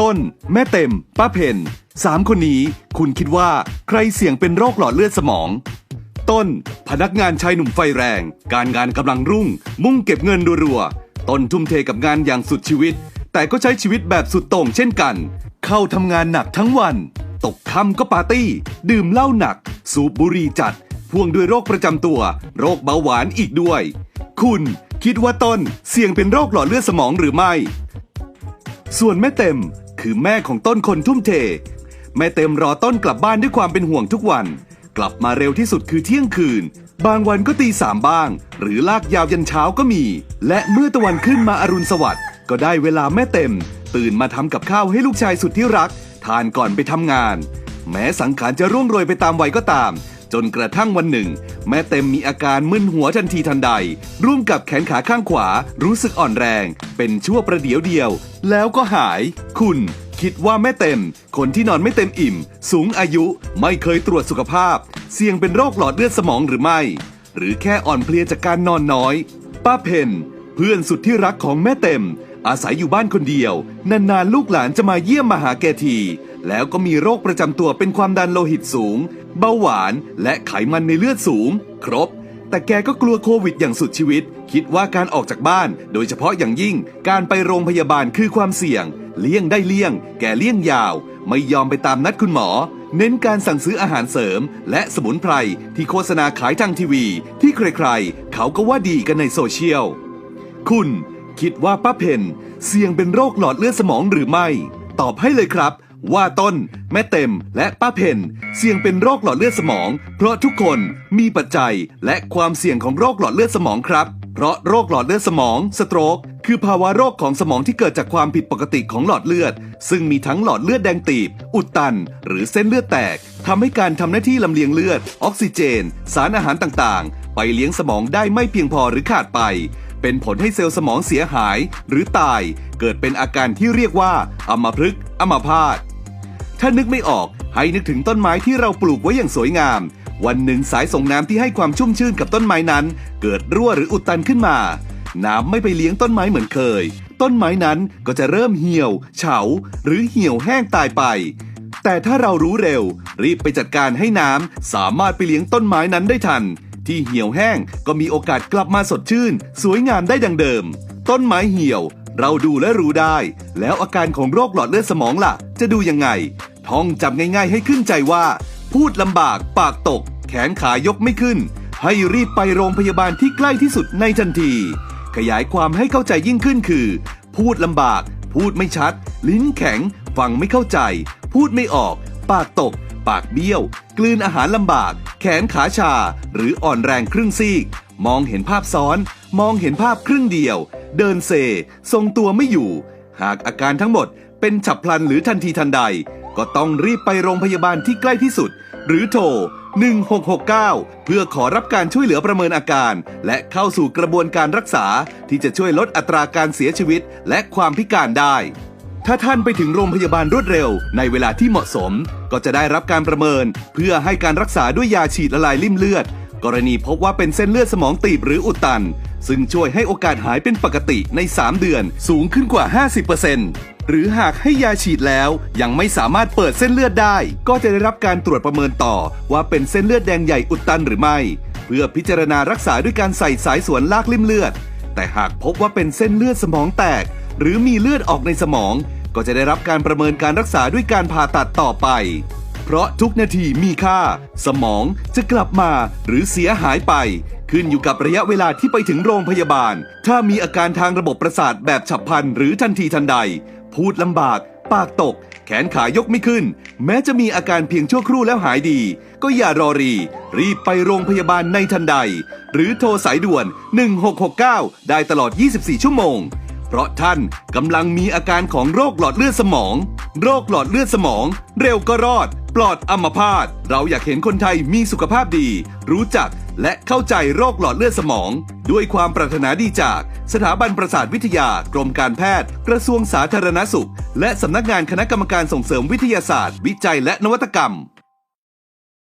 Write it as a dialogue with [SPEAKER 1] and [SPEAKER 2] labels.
[SPEAKER 1] ต้น แม่เต็ม ป้าเพนสามคนนี้ คุณคิดว่าใครเสี่ยงเป็นโรคหลอดเลือดสมอง ต้น พนักงานชายหนุ่มไฟแรง การงานกำลังรุ่ง มุ่งเก็บเงินรัวๆต้นทุ่มเทกับงานอย่างสุดชีวิต แต่ก็ใช้ชีวิตแบบสุดโต่งเช่นกัน เข้าทำงานหนักทั้งวัน ตกค่ำก็ปาร์ตี้ ดื่มเหล้าหนัก สูบบุหรี่จัดพ่วงด้วยโรคประจำตัว โรคเบาหวานอีกด้วย คุณคิดว่าต้นเสี่ยงเป็นโรคหลอดเลือดสมองหรือไม่ ส่วนแม่เต็ม คือแม่ของต้นคนทุ่มเท แม่เต็มรอต้นกลับบ้านด้วยความเป็นห่วงทุกวัน กลับมาเร็วที่สุดคือเที่ยงคืน บางวันก็ตีสามบ้าง หรือลากยาวยันเช้าก็มี และเมื่อตะวันขึ้นมาอรุณสวัสดิ์ก็ได้เวลาแม่เต็ม ตื่นมาทำกับข้าวให้ลูกชายสุดที่รัก ทานก่อนไปทำงาน แม้สังขารจะร่วงโรยไปตามวัยก็ตาม จนกระทั่งวันหนึ่ง แม่เต็มมีอาการมึนหัวทันทีทันใด ร่วมกับแขนขาข้างขวา รู้สึกอ่อนแรง เป็นชั่วประเดี๋ยวเดียว แล้วก็หาย คุณ คิดว่าแม่เต็ม คนที่นอนไม่เต็มอิ่ม สูงอายุไม่เคยตรวจสุขภาพ เสี่ยงเป็นโรคหลอดเลือดสมองหรือไม่ หรือแค่อ่อนเพลียจากการนอนน้อย ป้าเพนเพื่อนสุดที่รักของแม่เต็ม อาศัยอยู่บ้านคนเดียว นานๆลูกหลานจะมาเยี่ยมมาหาแกที แล้วก็มีโรคประจำตัวเป็นความดันโลหิตสูง เบาหวานและไขมันในเลือดสูง ครบแต่แกก็กลัวโควิดอย่างสุดชีวิต คิดว่าการออกจากบ้าน โดยเฉพาะอย่างยิ่งการไปโรงพยาบาลคือความเสี่ยง เลี่ยงได้เลี่ยง แกเลี่ยงยาว ไม่ยอมไปตามนัดคุณหมอ เน้นการสั่งซื้ออาหารเสริม และสมุนไพรที่โฆษณาขายทางทีวี ที่ใครๆ เขาก็ว่าดีกันในโซเชียล คุณคิดว่าป้าเพนเสี่ยงเป็นโรคหลอดเลือดสมองหรือไม่ ตอบให้เลยครับ ว่าต้น แม่เต็มและป้าเพนเสี่ยงเป็นโรคหลอดเลือดสมอง เพราะทุกคนมีปัจจัยและความเสี่ยงของโรคหลอดเลือดสมองครับ เพราะโรคหลอดเลือดสมอง สโตรก คือภาวะโรคของสมองที่เกิดจากความผิดปกติของหลอดเลือด ซึ่งมีทั้งหลอดเลือดแดงตีบ อุดตัน หรือเส้นเลือดแตกทำให้การทำหน้าที่ลำเลียงเลือด ออกซิเจน สารอาหารต่างๆ ไปเลี้ยงสมองได้ไม่เพียงพอหรือขาดไป เป็นผลให้เซลล์สมองเสียหาย หรือตาย เกิดเป็นอาการที่เรียกว่าอัมพฤกษ์อัมพาตถ้านึกไม่ออกให้นึกถึงต้นไม้ที่เราปลูกไว้อย่างสวยงาม วันหนึ่งสายส่งน้ำที่ให้ความชุ่มชื่นกับต้นไม้นั้น เกิดรั่วหรืออุดตันขึ้นมา น้ำไม่ไปเลี้ยงต้นไม้เหมือนเคย ต้นไม้นั้นก็จะเริ่มเหี่ยว เฉา หรือเหี่ยวแห้งตายไป แต่ถ้าเรารู้เร็ว รีบไปจัดการให้น้ำสามารถไปเลี้ยงต้นไม้นั้นได้ทัน ที่เหี่ยวแห้งก็มีโอกาสกลับมาสดชื่น สวยงามได้ดังเดิม ต้นไม้เหี่ยว เราดูและรู้ได้ แล้วอาการของโรคหลอดเลือดสมองล่ะ จะดูยังไง ท่องจำง่าย ๆ ให้ขึ้นใจว่า พูดลำบากปากตก แขนขายกไม่ขึ้นให้รีบไปโรงพยาบาลที่ใกล้ที่สุดในทันที ขยายความให้เข้าใจยิ่งขึ้นคือ พูดลำบาก พูดไม่ชัด ลิ้นแข็ง ฟังไม่เข้าใจ พูดไม่ออก ปากตก ปากเบี้ยว กลืนอาหารลำบาก แขนขาชา หรืออ่อนแรงครึ่งซีก มองเห็นภาพซ้อน มองเห็นภาพครึ่งเดียว เดินเซ ทรงตัวไม่อยู่ หากอาการทั้งหมดเป็นฉับพลันหรือทันทีทันใด ก็ต้องรีบไปโรงพยาบาลที่ใกล้ที่สุด หรือโทร 1669 เพื่อขอรับการช่วยเหลือประเมินอาการ และเข้าสู่กระบวนการรักษา ที่จะช่วยลดอัตราการเสียชีวิต และความพิการได้ ถ้าท่านไปถึงโรงพยาบาลรวดเร็ว ในเวลาที่เหมาะสม ก็จะได้รับการประเมิน เพื่อให้การรักษาด้วยยาฉีดละลายริ่มเลือด กรณีพบว่าเป็นเส้นเลือดสมองตีบหรืออุดตัน ซึ่งช่วยให้โอกาสหายเป็นปกติใน 3 เดือนสูงขึ้นกว่า 50%หรือหากให้ยาฉีดแล้วยังไม่สามารถเปิดเส้นเลือดได้ ก็จะได้รับการตรวจประเมินต่อว่าเป็นเส้นเลือดแดงใหญ่อุดตันหรือไม่ เพื่อพิจารณารักษาด้วยการใส่สายสวนลากริ่มเลือด แต่หากพบว่าเป็นเส้นเลือดสมองแตก หรือมีเลือดออกในสมอง ก็จะได้รับการประเมินการรักษาด้วยการผ่าตัดต่อไป เพราะทุกนาทีมีค่า สมองจะกลับมาหรือเสียหายไป ขึ้นอยู่กับระยะเวลาที่ไปถึงโรงพยาบาล ถ้ามีอาการทางระบบประสาทแบบฉับพลันหรือทันทีทันใด พูดลำบาก ปากตก แขนขายกไม่ขึ้น แม้จะมีอาการเพียงชั่วครู่แล้วหายดี ก็อย่ารอรี รีบไปโรงพยาบาลในทันใด หรือโทรสายด่วน 1669 ได้ตลอด 24 ชั่วโมงเพราะท่านกำลังมีอาการของโรคหลอดเลือดสมอง โรคหลอดเลือดสมอง เร็วก็รอด ปลอดอัมพาต เราอยากเห็นคนไทยมีสุขภาพดี รู้จักและเข้าใจโรคหลอดเลือดสมอง ด้วยความปรารถนาดีจาก สถาบันประสาทวิทยากรมการแพทย์ กระทรวงสาธารณสุข และสำนักงานคณะกรรมการส่งเสริมวิทยาศาสตร์ วิจัยและนวัตกรรม